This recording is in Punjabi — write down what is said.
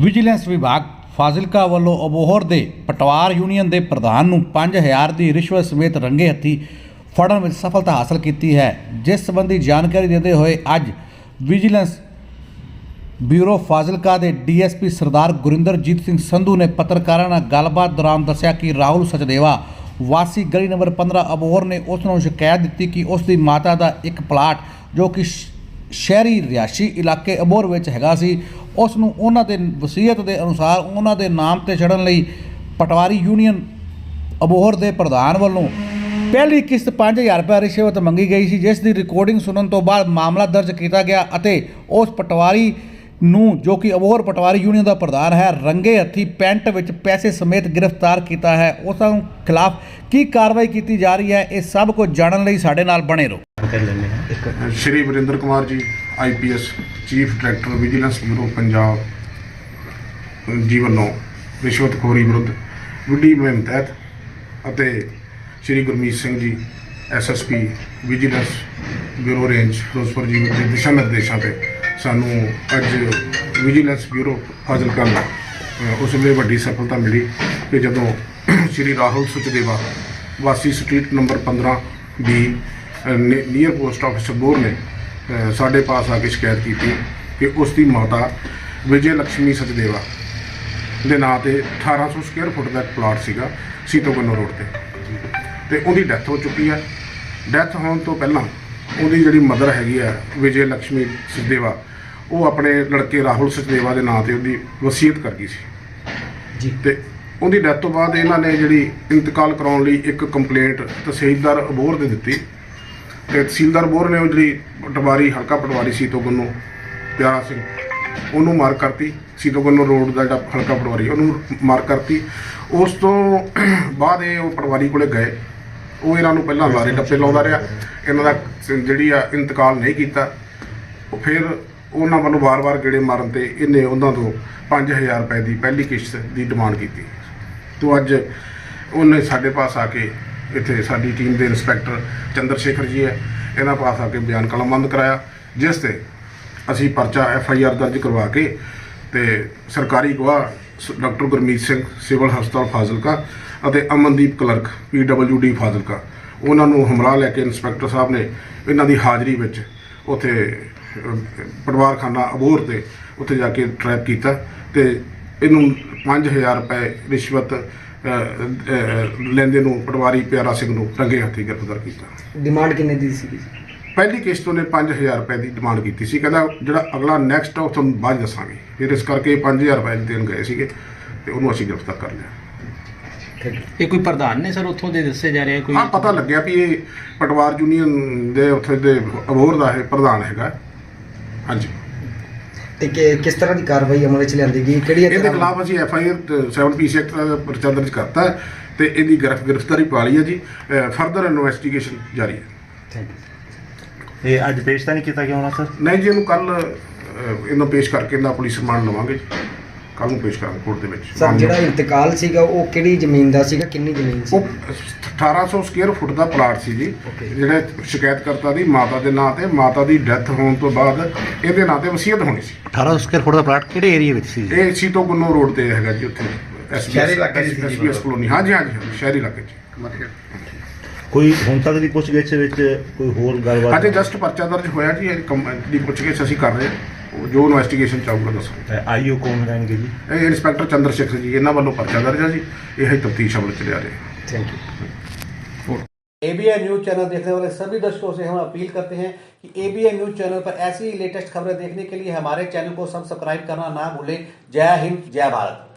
ਵਿਜੀਲੈਂਸ ਵਿਭਾਗ ਫਾਜ਼ਿਲਕਾ ਵੱਲੋਂ ਅਬੋਹਰ ਦੇ ਪਟਵਾਰ ਯੂਨੀਅਨ ਦੇ ਪ੍ਰਧਾਨ ਨੂੰ 5000 ਦੀ ਰਿਸ਼ਵਤ ਸਮੇਤ ਰੰਗੇ ਹੱਥੀ ਫੜਨ ਵਿੱਚ ਸਫਲਤਾ ਹਾਸਲ ਕੀਤੀ ਹੈ। ਜਿਸ ਸੰਬੰਧੀ ਜਾਣਕਾਰੀ ਦਿੰਦੇ ਹੋਏ ਅੱਜ ਵਿਜੀਲੈਂਸ ਬਿਊਰੋ ਫਾਜ਼ਿਲਕਾ ਦੇ ਡੀਐਸਪੀ ਸਰਦਾਰ ਗੁਰਿੰਦਰਜੀਤ ਸਿੰਘ ਸੰਧੂ ਨੇ ਪੱਤਰਕਾਰਾਂ ਨਾਲ ਗੱਲਬਾਤ ਦੌਰਾਨ ਦੱਸਿਆ ਕਿ ਰਾਹੁਲ ਸਚਦੇਵਾ ਵਾਸੀ ਗਲੀ ਨੰਬਰ 15 ਅਬੋਹਰ ਨੇ ਉਸ ਨੂੰ ਸ਼ਿਕਾਇਤ ਦਿੱਤੀ ਕਿ ਉਸ ਦੀ ਮਾਤਾ ਦਾ ਇੱਕ ਪਲਾਟ ਜੋ ਕਿ ਸ਼ਹਿਰੀ ਰਿਹਾਇਸ਼ੀ ਇਲਾਕੇ ਅਬੋਹਰ ਵਿੱਚ ਹੈਗਾ ਸੀ ਉਸ ਨੂੰ ਉਹਨਾਂ ਦੇ ਵਸੀਅਤ ਦੇ ਅਨੁਸਾਰ ਉਹਨਾਂ ਦੇ ਨਾਮ ਤੇ ਛੱਡਣ ਲਈ ਪਟਵਾਰੀ ਯੂਨੀਅਨ ਅਬੋਹਰ ਦੇ ਪ੍ਰਧਾਨ ਵੱਲੋਂ ਪਹਿਲੀ ਕਿਸ਼ਤ 5000 ਰੁਪਏ ਰਿਸ਼ਵਤ ਮੰਗੀ ਗਈ ਸੀ, ਜਿਸ ਦੀ ਰਿਕਾਰਡਿੰਗ ਸੁਣਨ ਤੋਂ ਬਾਅਦ ਮਾਮਲਾ ਦਰਜ ਕੀਤਾ ਗਿਆ ਅਤੇ ਉਸ ਪਟਵਾਰੀ ਨੂੰ ਜੋ ਕਿ ਅਬੋਹਰ ਪਟਵਾਰੀ ਯੂਨੀਅਨ ਦਾ ਪ੍ਰਧਾਨ ਹੈ ਰੰਗੇ ਹੱਥੀ ਪੈਂਟ ਵਿੱਚ ਪੈਸੇ ਸਮੇਤ ਗ੍ਰਿਫਤਾਰ ਕੀਤਾ ਹੈ। ਉਸ ਨੂੰ ਖਿਲਾਫ ਕੀ ਕਾਰਵਾਈ ਕੀਤੀ ਜਾ ਰਹੀ ਹੈ ਇਹ ਸਭ ਕੁਝ ਜਾਣਨ ਲਈ ਸਾਡੇ ਨਾਲ ਬਣੇ ਰਹੋ। Shri Varinder Kumar ji IPS chief director vigilance bureau Punjab ji ਵੱਲੋਂ ਰਿਸ਼ਵਤਖੋਰੀ ਵਿਰੁੱਧ ਵਿੱਢੀ ਮੁਹਿੰਮ ਤਹਿਤ ਅਤੇ Shri Gurmeet Singh ji SSP vigilance bureau range Ferozepur ji ਦੇ ਦਿਸ਼ਾ ਨਿਰਦੇਸ਼ਾਂ ਤੇ ਸਾਨੂੰ ਅੱਜ ਵਿਜੀਲੈਂਸ ਬਿਊਰੋ ਹਾਜ਼ਰ ਨੂੰ ਉਸ ਵੇਲੇ ਵੱਡੀ ਸਫਲਤਾ ਮਿਲੀ ਕਿ ਜਦੋਂ ਸ਼੍ਰੀ ਰਾਹੁਲ ਸੁਚਦੇਵਾ ਵਾਸੀ street number 15 B near post office bore ਨੇ ਸਾਡੇ ਪਾਸ ਆ ਕੇ ਸ਼ਿਕਾਇਤ ਕੀਤੀ ਕਿ ਉਸ ਦੀ ਮਾਤਾ ਵਿਜੇ ਲక్ష్ਮੀ ਸਚਦੇਵਾ ਦੇ ਨਾਂ ਤੇ 1800 ਸਕੁਅਰ ਫੁੱਟ ਦਾ ਪਲਾਟ ਸੀਗਾ ਸੀਤੋ ਸੀਤੋਗਨੋ ਰੋਡ ਤੇ। ਤੇ ਉਹਦੀ ਡੈਥ ਹੋ ਚੁੱਕੀ ਹੈ। ਡੈਥ ਹੋਣ ਤੋਂ ਪਹਿਲਾਂ ਉਹਦੀ ਜਿਹੜੀ ਮਦਰ ਹੈਗੀ ਆ ਵਿਜੇ ਲక్ష్ਮੀ ਸਚਦੇਵਾ ਉਹ ਆਪਣੇ ਲੜਕੇ ਰਾਹੁਲ ਸਚਦੇਵਾ ਦੇ ਨਾਂ ਤੇ ਉਹਦੀ ਵਸੀਅਤ ਕਰ ਗਈ ਸੀ। ਜੀ। ਤੇ ਉਹਦੀ ਡੈਥ ਤੋਂ ਬਾਅਦ ਇਹਨਾਂ ਨੇ ਜਿਹੜੀ ਇੰਤਕਾਲ ਕਰਾਉਣ ਲਈ ਇੱਕ ਕੰਪਲੇਂਟ ਤਹਿਸੀਲਦਾਰ ਅਬੋਹਰ ਦੇ ਦਿੱਤੀ। ਤੇ ਤਹਿਸੀਲਦਾਰ ਅਬੋਹਰ ਨੇ ਉਹ ਜਿਹੜੀ ਪਟਵਾਰੀ ਹਲਕਾ ਪਟਵਾਰੀ ਸੀ ਤੋਂ ਗੁੰਨੂ ਪਿਆਰਾ ਸਿੰਘ ਉਹਨੂੰ ਮਾਰ ਕਰਤੀ। ਸੀਤੋ ਗੁੰਨੂ ਰੋਡ ਦਾ ਜਿਹੜਾ ਹਲਕਾ ਪਟਵਾਰੀ ਉਹਨੂੰ ਮਾਰ ਕਰਤੀ। ਉਸ ਤੋਂ ਬਾਅਦ ਇਹ ਉਹ ਪਟਵਾਰੀ ਕੋਲੇ ਗਏ। ਉਹ ਇਹਨਾਂ ਨੂੰ ਪਹਿਲਾਂ ਲਾਰੇ ਟੱਪੇ ਲਾਉਂਦਾ ਰਿਹਾ। ਇਹਨਾਂ ਦਾ ਜਿਹੜੀ ਆ ਇੰਤਕਾਲ ਨਹੀਂ ਕੀਤਾ। ਉਹ ਫਿਰ ਉਹਨਾਂ ਵੱਲੋਂ ਵਾਰ-ਵਾਰ ਗੇੜੇ ਮਾਰਨ ਤੇ ਇਹਨੇ ਉਹਨਾਂ ਤੋਂ 5000 ਰੁਪਏ ਦੀ ਪਹਿਲੀ ਕਿਸ਼ਤ ਦੀ ਡਿਮਾਂਡ ਕੀਤੀ। ਤੋਂ ਅੱਜ ਉਹਨੇ ਸਾਡੇ ਪਾਸ ਆ ਕੇ ਇੱਥੇ ਸਾਡੀ ਟੀਮ ਦੇ ਇੰਸਪੈਕਟਰ ਚੰਦਰ ਸ਼ੇਖਰ ਜੀ ਹੈ, ਇਹਨਾਂ ਪਾਸ ਆ ਕੇ ਬਿਆਨ ਕਲਮਬੰਦ ਕਰਾਇਆ, ਜਿਸ ਤੇ ਅਸੀਂ ਪਰਚਾ ਐਫ ਆਈ ਆਰ ਦਰਜ ਕਰਵਾ ਕੇ ਤੇ ਸਰਕਾਰੀ ਗਵਾਹ ਸ- ਡਾਕਟਰ ਗੁਰਮੀਤ ਸਿੰਘ, ਸਿਵਲ ਹਸਪਤਾਲ ਫਾਜ਼ਿਲਕਾ ਅਤੇ Amandeep clerk, P W D Fazilka, ਉਹਨਾਂ ਨੂੰ ਹਮਲਾ ਲੈ ਕੇ ਇੰਸਪੈਕਟਰ ਸਾਹਿਬ ਨੇ ਇਹਨਾਂ ਦੀ ਹਾਜ਼ਰੀ ਵਿੱਚ ਉੱਥੇ ਅਹ, ਪਟਵਾਰਖਾਨਾ ਅਬੋਹਰ ਤੇ ਉੱਥੇ ਜਾ ਕੇ ਟਰੈਪ ਕੀਤਾ ਤੇ ਇਹਨੂੰ 5000 ਰੁਪਏ ਰਿਸ਼ਵਤ ਲੈਂਦੇ ਨੂੰ ਪਟਵਾਰੀ ਪਿਆਰਾ ਸਿੰਘ ਨੂੰ ਰੰਗੇ ਹੱਥੀ ਗ੍ਰਿਫਤਾਰ ਕੀਤਾ। ਡਿਮਾਂਡ ਕਿੰਨੇ ਦੀ ਸੀ? ਪਹਿਲੀ ਕਿਸ਼ਤ ਉਹਨੇ 5000 ਰੁਪਏ ਦੀ ਡਿਮਾਂਡ ਕੀਤੀ ਸੀ। ਕਹਿੰਦਾ ਜਿਹੜਾ ਅਗਲਾ ਨੈਕਸਟ ਆ ਉਹ ਤੁਹਾਨੂੰ ਬਾਅਦ ਦੱਸਾਂਗੇ। ਫਿਰ ਇਸ ਕਰਕੇ 5000 ਰੁਪਏ ਦੇਣ ਗਏ ਸੀਗੇ ਤੇ ਉਹਨੂੰ ਅਸੀਂ ਗ੍ਰਿਫਤਾਰ ਕਰ ਲਿਆ। ਇਹ ਕੋਈ ਪ੍ਰਧਾਨ ਨੇ ਸਰ ਉੱਥੋਂ ਦੇ ਦੱਸੇ ਜਾ ਰਿਹਾ ਕੋਈ? ਹਾਂ ਪਤਾ ਲੱਗਿਆ ਵੀ ਇਹ ਪਟਵਾਰ ਯੂਨੀਅਨ ਦੇ ਉੱਥੇ ਦੇ ਅਬੋਹਰ ਦਾ ਇਹ ਪ੍ਰਧਾਨ ਹੈਗਾ। ਹਾਂਜੀ। ਤੇ ਕਿ- ਕਿਸ ਤਰ੍ਹਾਂ ਦੀ ਕਾਰਵਾਈ ਅਮਲ ਵਿੱਚ ਲਿਆਂਦੀ ਗਈ? ਕਿਹੜੀ ਇਹਦੇ ਖਿਲਾਫ ਅਸੀਂ F I R 7 P act ਦਾ ਪਰਚਾ ਦਰਜ ਕਰਤਾ ਹੈ ਤੇ ਇਹਦੀ ਗ੍ਰਿਫ ਗ੍ਰਿਫਤਾਰੀ ਪਾ ਲਈ ਹੈ ਜੀ। ਫਰਦਰ ਇਨਵੈਸਟੀਗੇਸ਼ਨ ਜਾਰੀ ਹੈ। ਥੈਂਕ ਯੂ ਇਹ ਅੱਜ ਪੇਸ਼ ਤਾਂ ਨਹੀਂ ਕੀਤਾ ਗਿਆ ਹੋਣਾ ਸਰ? ਨਹੀਂ ਜੀ ਇਹਨੂੰ ਕੱਲ ਇਹਨੂੰ ਪੇਸ਼ ਕਰਕੇ ਇਹਦਾ ਪੁਲਿਸ ਰਿਮਾਂਡ ਲਵਾਂਗੇ ਕੱਲ ਨੂੰ ਪੇਸ਼ ਕਰਾਂਗੇ ਕੋਰਟ ਦੇ ਵਿੱਚ। ਸਰ ਜਿਹੜਾ ਇੰਤਕਾਲ ਸੀਗਾ ਉਹ ਕਿਹੜੀ ਜ਼ਮੀਨ ਦਾ ਸੀਗਾ ਕਿੰਨੀ ਜ਼ਮੀਨ ਸੀ? ਉਹ 1800 ਸਕੁਅਰ ਫੁੱਟ ਦਾ ਪਲਾਟ ਸੀ ਜੀ. ਜਿਹੜਾ ਸ਼ਿਕਾਇਤਕਰਤਾ ਦੀ ਮਾਤਾ ਦੇ ਨਾਂ ਤੇ ਮਾਤਾ ਦੀ ਡੈਥ ਹੋਣ ਤੋਂ ਬਾਅਦ ਇਹਦੇ ਨਾਂ ਤੇ ਵਸੀਅਤ ਹੋਣੀ ਸੀ। 1800 ਸਕੁਅਰ ਫੁੱਟ ਦਾ ਪਲਾਟ ਕਿਹੜੇ ਏਰੀਆ ਵਿੱਚ ਸੀ ਜੀ? ਇਹ ਸੀਤੋ ਗੁੰਨੋ ਰੋਡ ਤੇ ਹੈਗਾ ਜੀ ਉੱਥੇ। ਸ਼ਹਿਰੀ ਇਲਾਕੇ ਸੀ ਜੀ ਐਸਪੀਐਸ ਕਲੋਨੀ। ਹਾਂਜੀ ਹਾਂਜੀ ਸ਼ਹਿਰੀ ਇਲਾਕੇ 'ਚ। ਕੋਈ ਹੁਣ ਤੱਕ ਦੀ ਪੁੱਛਗਿੱਛ ਵਿੱਚ ਕੋਈ ਹੋਰ ਗੱਲਬਾਤ? ਅੱਜ ਜਸਟ ਪਰਚਾ ਦਰਜ ਹੋਇਆ ਜੀ ਇਹ ਦੀ ਪੁੱਛਗਿੱਛ ਅਸੀਂ ਕਰ ਰਹੇ ਹਾਂ। ਜੋ ਇਨਵੈਸਟੀਗੇਸ਼ਨ ਚਾਹੂਗਾ ਦੱਸੋ ਆਈਓ ਕੌਣ ਰਹਿਣਗੇ ਜੀ ਇਹ ਇੰਸਪੈਕਟਰ ਚੰਦਰ ਸ਼ੇਖਰ ਜੀ ਇਹਨਾਂ ਵੱਲੋਂ ਪਰਚਾ ਦਰਜ ਹੈ ਜੀ ਇਹ ਹੀ ਤਫਤੀਸ਼ ਅਮਲ ਚ ਲਿਆ ਰਹੇ thank you ABN news channel देखने वाले सभी दर्शकों से हम अपील करते हैं कि एबीएन न्यूज चैनल पर ऐसी ही लेटेस्ट खबरें देखने के लिए हमारे चैनल को सब्सक्राइब करना ना भूलें जय हिंद जय भारत